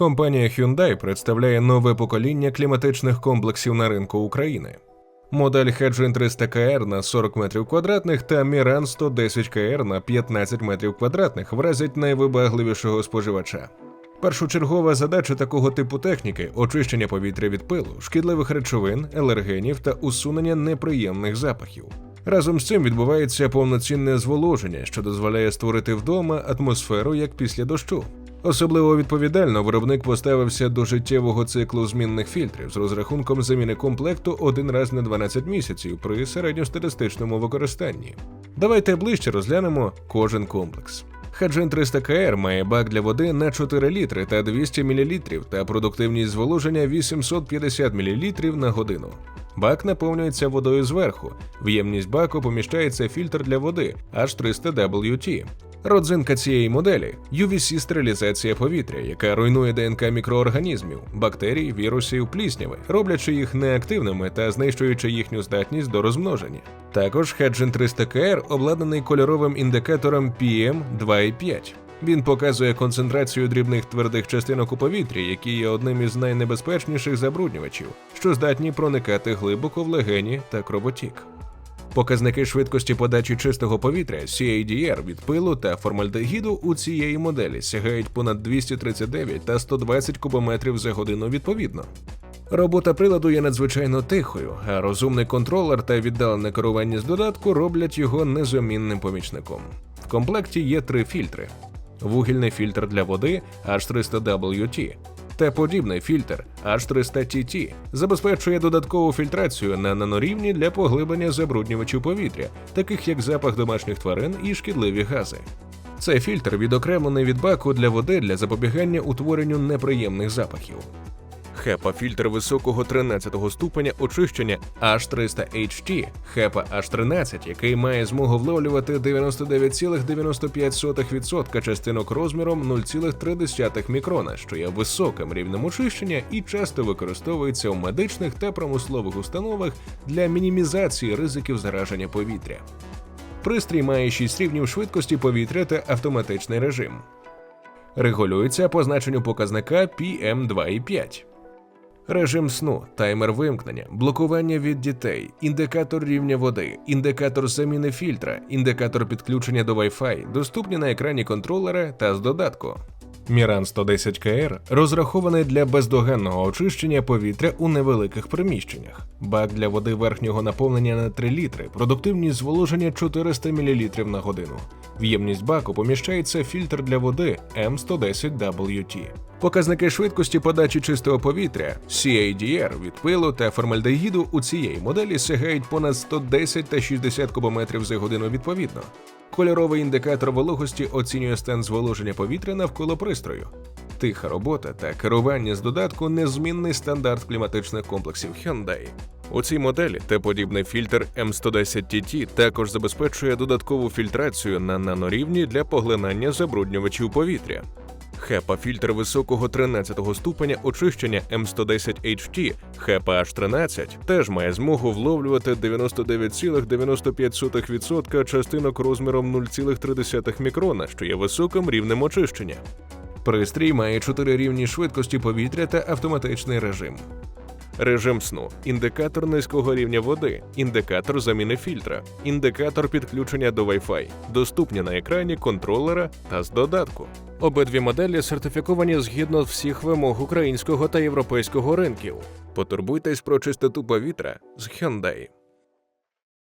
Компанія Hyundai представляє нове покоління кліматичних комплексів на ринку України. Модель Hedgein 300 KR на 40 метрів квадратних та Miran 110 KR на 15 метрів квадратних вразять найвибагливішого споживача. Першочергова задача такого типу техніки очищення повітря від пилу, шкідливих речовин, алергенів та усунення неприємних запахів. Разом з цим відбувається повноцінне зволоження, що дозволяє створити вдома атмосферу як після дощу. Особливо відповідально виробник поставився до життєвого циклу змінних фільтрів з розрахунком заміни комплекту один раз на 12 місяців при середньостатистичному використанні. Давайте ближче розглянемо кожен комплекс. Хаджин 300 КР має бак для води на 4 літри та 200 мл та продуктивність зволоження 850 мл на годину. Бак наповнюється водою зверху. В ємність баку поміщається фільтр для води H300WT. Родзинка цієї моделі UVC стерилізація повітря, яка руйнує ДНК мікроорганізмів, бактерій, вірусів, плісняви, роблячи їх неактивними та знищуючи їхню здатність до розмноження. Також Hedgen 300 KR обладнаний кольоровим індикатором PM2,5. Він показує концентрацію дрібних твердих частинок у повітрі, які є одним із найнебезпечніших забруднювачів, що здатні проникати глибоко в легені та кровотік. Показники швидкості подачі чистого повітря CADR від пилу та формальдегіду у цієї моделі сягають понад 239 та 120 кубометрів за годину відповідно. Робота приладу є надзвичайно тихою, а розумний контролер та віддалене керування з додатку роблять його незамінним помічником. В комплекті є три фільтри: вугільний фільтр для води H300WT та подібний фільтр H300TT забезпечує додаткову фільтрацію на нанорівні для поглиблення забруднювачів повітря, таких як запах домашніх тварин і шкідливі гази. Цей фільтр відокремлений від баку для води для запобігання утворенню неприємних запахів. HEPA – фільтр високого 13 ступеня очищення H300HT, HEPA H13, який має змогу вловлювати 99,95% частинок розміром 0,3 мікрона, що є високим рівнем очищення і часто використовується в медичних та промислових установах для мінімізації ризиків зараження повітря. Пристрій має 6 рівнів швидкості повітря та автоматичний режим. Регулюється по значенню показника PM2,5. Режим сну, таймер вимкнення, блокування від дітей, індикатор рівня води, індикатор заміни фільтра, індикатор підключення до Wi-Fi доступні на екрані контролера та з додатку. Міран 110 КР розрахований для бездоганного очищення повітря у невеликих приміщеннях. Бак для води верхнього наповнення на 3 літри, продуктивність зволоження 400 мл на годину. В ємність баку поміщається фільтр для води M110WT. Показники швидкості подачі чистого повітря CADR від пилу та формальдегіду у цієї моделі сягають понад 110 та 60 кубометрів за годину відповідно. Кольоровий індикатор вологості оцінює стан зволоження повітря навколо пристрою. Тиха робота та керування з додатку незмінний стандарт кліматичних комплексів Hyundai. У цій моделі Т-подібний фільтр M110TT також забезпечує додаткову фільтрацію на нанорівні для поглинання забруднювачів повітря. HEPA – фільтр високого 13 ступеня очищення M110HT HEPA H13 теж має змогу вловлювати 99,95% частинок розміром 0,3 мікрона, що є високим рівнем очищення. Пристрій має 4 рівні швидкості повітря та автоматичний режим. Режим сну, індикатор низького рівня води, індикатор заміни фільтра, індикатор підключення до Wi-Fi, доступні на екрані контролера та з додатку. Обидві моделі сертифіковані згідно всіх вимог українського та європейського ринків. Потурбуйтесь про чистоту повітря з Hyundai.